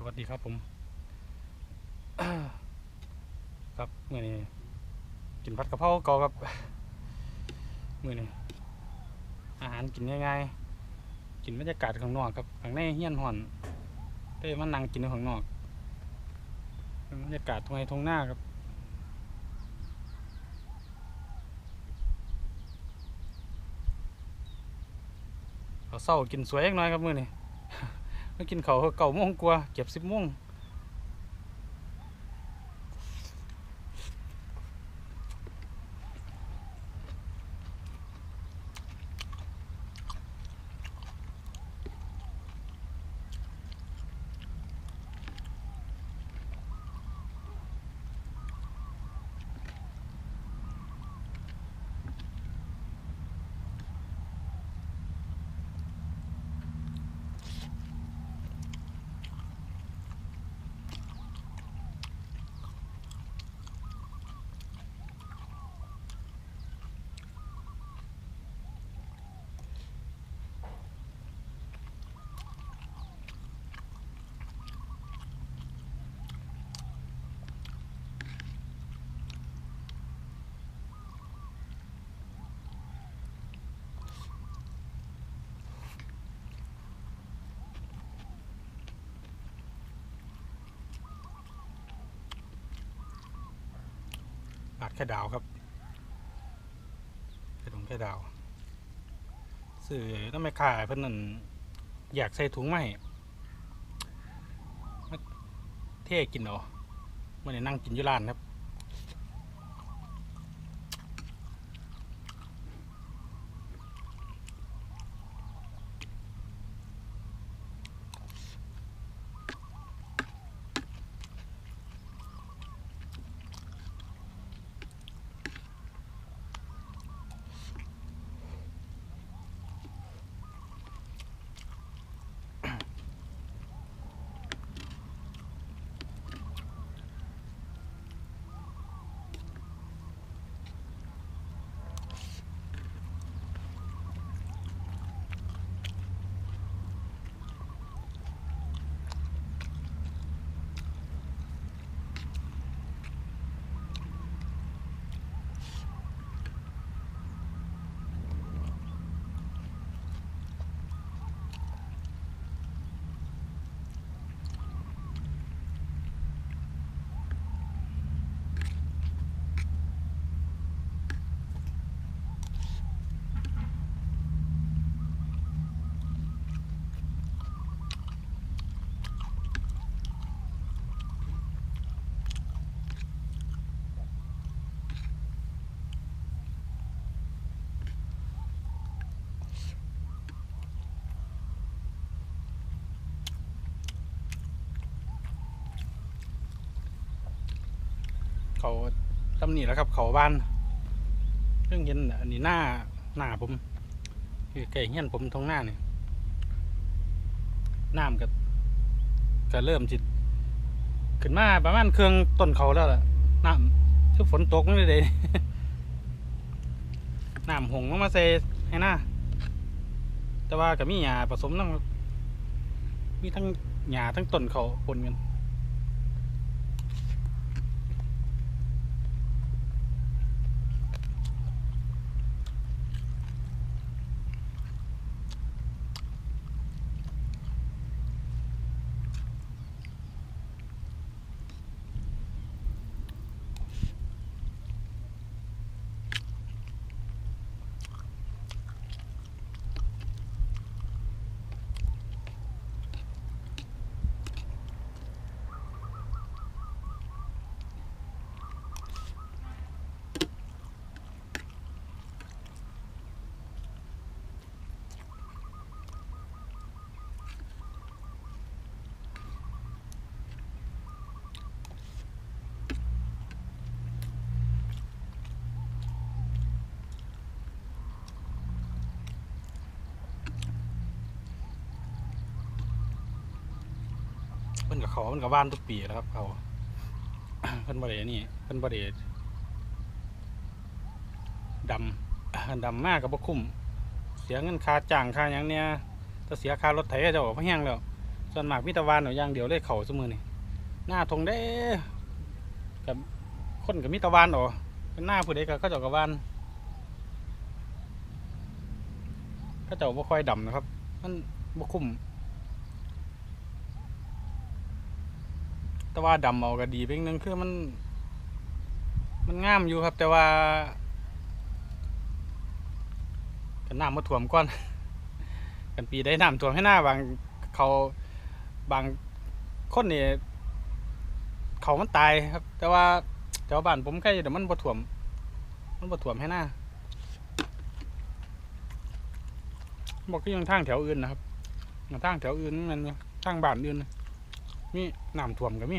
สวัสดีครับผม ครับเมื่อนี้กินผัดกะเพราเก่าครับเมื่อนี้อาหารกินง่ายๆกินบรรยากาศข้างนอกครับข้างในเฮี้ยนห่อนเต้มันนั่งกินข้างนอกบรรยากาศทงไร่ทุ่งนาครับเอาเศร้ากินสวยอีกหน่อยครับมื่อนี้ กินเขาเก่าโมงกว่าเก็บสิบโมง ค่ดาวครับแค่ถุงแค่ดาวสื่อต้องไม่ขายเพื่อนนั่นอยากใส่ถุงไหมเท่กินเหรอมันนั่งกินอยู่ร้านครับ เขาตำหนิแล้วครับ เขาบ้านเรื่องเย็นอันนี้หน้าหน้าผมคือไก่เงี้ยนผมตรงหน้าเนี่ยน้ำก็ก็เริ่มจิตขึ้นมาประมาณเครื่องต้นเขาแล้วล่ะน้ำคือฝนตกนี่เลยน้ำหงลงมาใส่ให้หน้าแต่ว่าก็มีหญ้าผสมน้ำมีทั้งหญ้าทั้งต้นเขาปนกัน นกับเขาเพิ่นกับบ้านทุกปีแล้วครับเขาเพิ่นบริเวนี่เพิ่นบริเวดำดำมากกับบ่คุ้มเสียเงินค่าจ้างค่าหยังเนี่ยถ้าเสียค่ารถไถก็จะบอกว่าแห้งแล้วส่วนมากมีแตะวันเอาอย่างเดียวเลยเขาซุมือนี่หน้าทงได้กับคนกับมีแตะวันอ๋อเป็นหน้าผู้ใดก็เขาเจ้ากับวานเขาเจ้าบ่ค่อยดำนะครับ มันบ่คุ้ม แต่ว่าดำเอาก็ดีเพียงหนึ่งคือมัน มันงามอยู่ครับ แต่ว่ากันน้ำมาท่วมก่อน กันปีได้น้ำท่วมให้หน้าบางเขาบางคนนี่เขามันตายครับ แต่ว่าแถวบ้านผมใกล้เดี๋ยวมันบ่ท่วม มันบ่ท่วมให้หน้าบอกก็ยังทางแถวอื่นนะครับทางแถวอื่นมันทางบ้านอื่นนะ มีน้ำท่วมก็มี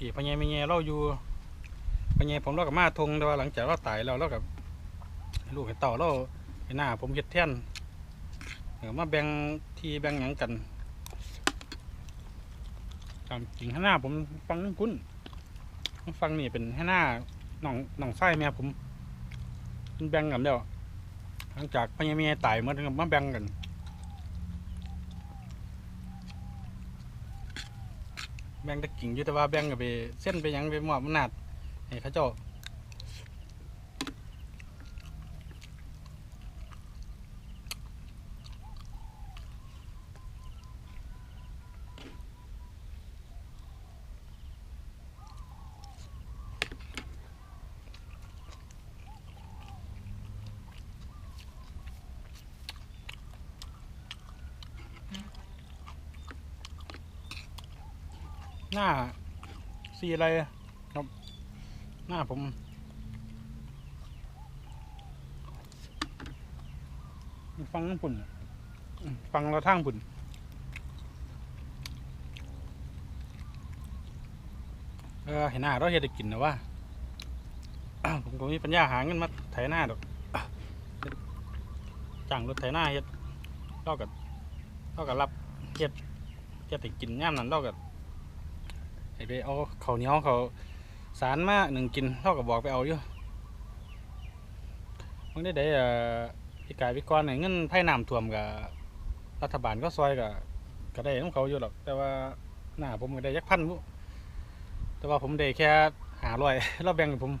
กี้พญายไม่แย่เราอยู่พญายผมเรากับมาทงแต่ว่าหลังจากเราตายแล้วเรากับลูกให้เต่าเราไอ้หน้า ผมเฮ็ดแท่นเออมาแบ่งที่แบ่งหยังกันตามจริงให้หน้าผมฟังนึงคุณฟังนี่เป็นให้หน้าหนองหนองไส้แม่ผมมันแบ่งกันแล้วหลังจากพญายไม่แย่ตายเมื่อถึงมาแบ่งกัน แบ่งตะกิ่งอยู่แต่ว่าแบ่งกับไปเส้นไปหยังไปมอบอำนาจให้เขาเจ้า หน้าสีอะไรครับ หน้าผมฟังปุ่นฟังเราทางปุ่นเออเห็นหน้าเราเฮ็ดได้กินนะว่าผมก็มีปัญญาหาเงินมาไถหน้าดอกจ้างรถไถหน้าเฮ็ดเรากับเรากับรับเฮ็ดเฮ็ดให้กินย่ามนั้นเรากับ ให้ไปเอาเขาเนียวเขาสารมาหนึ่งกินเรากับบอกไปเอาอยู่มันได้ได้พี่กายพี่กรเนี่ยเงินไผ่น้ำท่วมกับรัฐบาลก็ซอยกับก็ได้ของเขาอยู่หรอก แต่ว่าหน้าผมก็ได้ยักพันบุแต่ว่าผมได้แค่หาร้อยเราแบ่งผม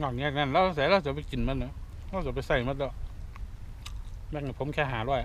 นอกจากนั้นเราเสร็จเราจะไปกินมันเนาะเราจะไปใส่มันแล้วแบ่งผมแค่หาร้อย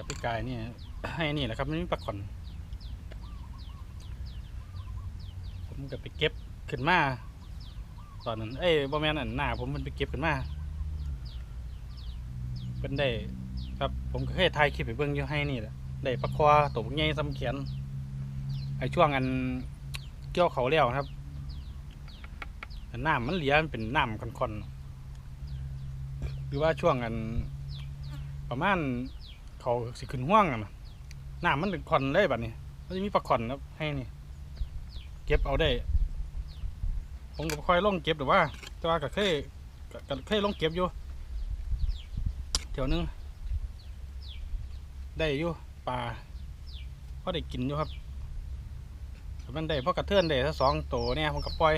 แหละพี่กายนี่ให้นี่แหละครับไมันมีปลาขอนผมก็ไปเก็บขึ้นมาตอนนั้นเอ้ยบ่แมนอันหน้าผมมันไปเก็บขึ้นมาเป็นได้ครับผมก็เคยถ่ายคลิปไปเบิ่งอยู่ให้นี่แหละได้ปลาควาตัวใหญ่ซ้ำเขียนไอ้ช่วงอันเกี่ยวเขาแล้วครับน้ำมันเหลียมันเป็นน้ำคอนๆหรือว่าช่วงอันประมาณ เขาสิขึ้นห่วงอะนะน้ำมันเป็นคอนเลยแบบนี้มันจะมีปลาคอนครับให้นี่ เก็บเอาได้ ผมก็ค่อยลงเก็บหรือว่าแต่ว่าก็เคยก็ก็เคยลงเก็บอยู่เที่ยวหนึงได้อยู่ปลาพอได้กินอยู่ครับมันได้เพราะกระเทือนได้ถ้าสองตัวเนี่ยผมก็ปล่อย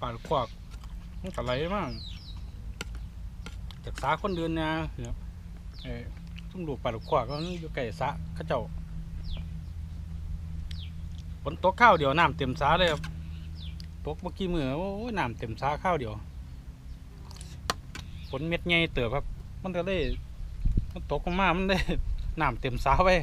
ปลาลูกควักมันกะไหลมากจากสาคนเดินเนี่ยครับเออทุ่มดูปลาลูกควักมันอยู่ใกล้สะข้าเจ้าฝนตกข้าวเดียวน้ำเต็มสาเลยครับตกเมื่อกี้มือโอ้ยน้ำเต็มสาข้าวเดียวฝนเม็ดใหญ่เติบครับ มันก็ได้มันตกลงมามันได้น้ำเต็มสาไว้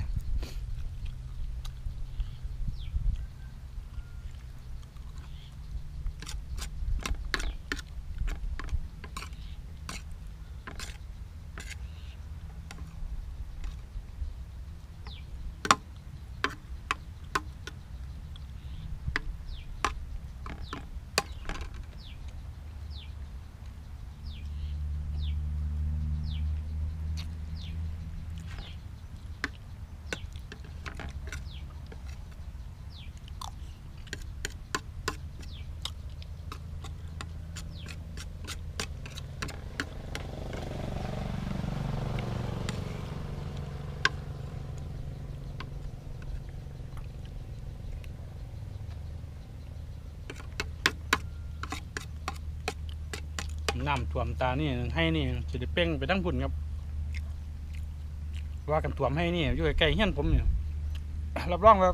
น้ำท่วมตานี่ให้นี่สิได้เป้งไปทั้งพุ่นครับ ว่ากันท่วมให้นี่อยู่ใกล้เฮี้ยนผมเนี่ยรับรองว่า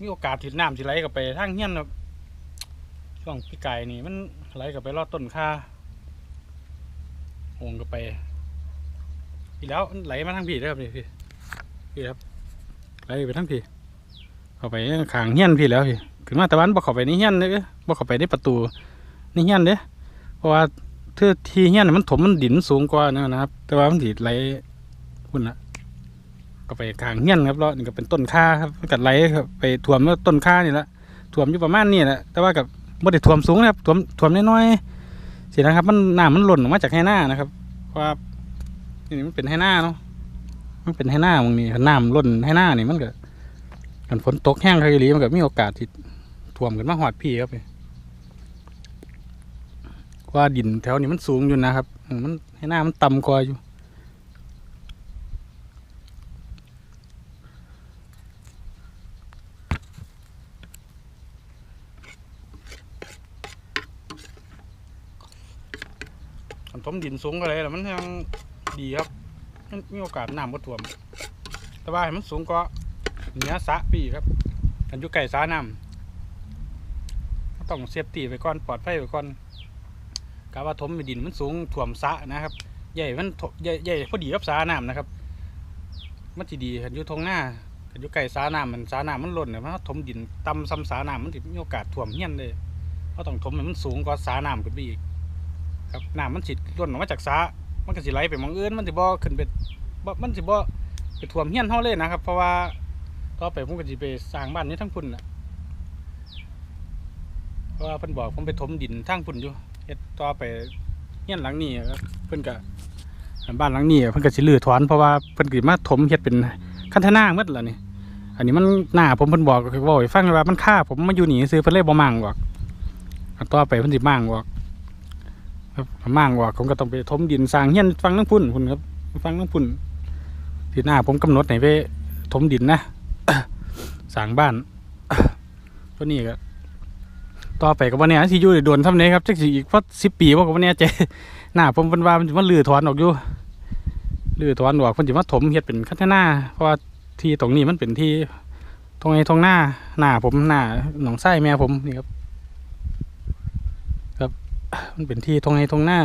มีโอกาสถิดน้ำสิไหลกับไปทางเฮี้ยนครับช่วงพี่ไก่นี่มันไหลกับไปรอดต้นค่าโหงกับไปอีกแล้วไหลมาทางพี่เด้ครับนี่พี่พี่ครับไหลไปทางพี่เข้าไปขางเฮี้ยนพี่แล้วพี่ขึ้นมาตะวันบ่เข้าไปในเฮี้ยนเลยบ่เข้าไปในประตู นี่เฮียนเด้เพราะว่าเทือที่เฮียนน่ะมันถมมันดินสูงกว่านะครับ แต่ว่ามันสิไหลพุ่นละก็ไปกลางเฮียนครับแล้วนี่ก็เป็นต้นค่าครับมันกัไหลครับไปท่วมแล้วต้นค่านี่ละท่วมอยู่ประมาณนี้แหละแต่ว่ากับบ่ได้ท่วมสูงนะครับท่วมท่วมน้อยๆสินะครับ มันน้ำมันหล่นออกมาจากให้หน้านะครับเพราะว่านี่มันเป็นให้หน้าเนาะมันเป็นให้หน้ามึงนี่น้ำหล่นให้หน้านี่มันก็กันฝนตกแห้งคาอีหลีมันก็มีโอกาสที่ท่วมกันมาหอดพี่ครับ ว่าดินแถวนี้มันสูงอยู่นะครับ มันให้หน้ามันต่ำกว่าอยู่คันถมดินสูงก็เลยแล้วมันยังดีครับ มันมีโอกาสน้ำก็ท่วม แต่ว่าให้มันสูงก็เหนือสะปีครับกันอยู่ใกล้สระน้ำต้องเซฟตีไว้ก่อนปลอดภัยไว้ก่อน กาว่าถมดินมันสูงถ่วมสะนะครับ ใหญ่มันใหญ่ใหญ่พอดีกับสาน้ำนะครับมันจะดีคันยูทงหน้าคันยูไกลสาน้ำมันสาน้ำมันล้นเนี่ยมันถมดินต่ำซ้ำสาน้ำมันมีโอกาสถ่วมเฮี้ยนเลยเพราะต้องถมมันสูงกว่าสาน้ำขึ้นไปอีกครับน้ำมันสิล้นออกมาจากสามันก็สิไหลไปมองเอื่นมันสิบ่ขึ้นไปบ่มันสิบ่ไปถ่วมเฮี้ยนเฮาเลยนะครับ เพราะว่าต่อไปผมก็สิไปสร้างบ้านนี้ทั้งพุ่นนะเพราะว่าเพิ่นบอกผมไปถมดินทางพุ่นอยู่ เฮ็ดต่อไปเฮียนหลังนี้ครับเพิ่นก็บ้านหลังนี้เพิ่นก็สิรื้อถอนเพราะว่าเพิ่นก็มาถมเฮ็ดเป็นคันธนาหมดแล้วนี่อันนี้มันหน้าผมเพิ่นบอกก็เว้าให้ฟังว่ามันค่าผมมาอยู่นี่ซื้อเพิ่นเลยบ่มั่งบอกต่อไปเพิ่นสิมั่งบอกครับมั่งบอกผมก็ต้องไปถมดินสร้างเฮียนฟังทั้งพุ่นพุ่นครับฟังทั้งพุ่นที่หน้าผมกำหนดให้ไปถมดินนะสร้างบ้านตัวนี้ก็ ต่อไปกับวันนี้สิอยู่ได้โดนทำไหนครับจักสิอีกพราะสิบปีว่ากับวันนี้ใจหน้าผมเป็นว่ามันจะมาลือถอนออกอยู่ลือถอนออกเพิ่นจะมาถมเฮ็ดเป็นคันนาเพราะว่าที่ตรงนี้มันเป็นที่ตรงไอ้ตรงหน้าหน้าผมหน้าหนองไส้แม่ผมนี่ครับ ครับ มันเป็นที่ตรงไอ้ตรงหน้า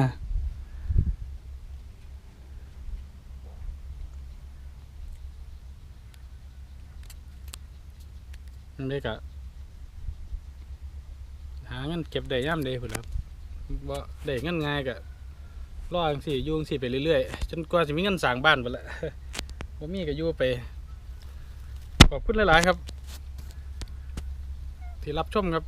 นั่นเด็กอะาเงินเก็บได้ย่ำเด้ผุนล่ะครับว่าได้เงินง่ายกะรออังสี่ยุ่จังสี่ไปเรื่อยๆจนกว่าจะมีเงินสร้างบ้านไปละว่ามีก็ยู่ไปขอบคุณหลายๆครับ ที่รับชมครับ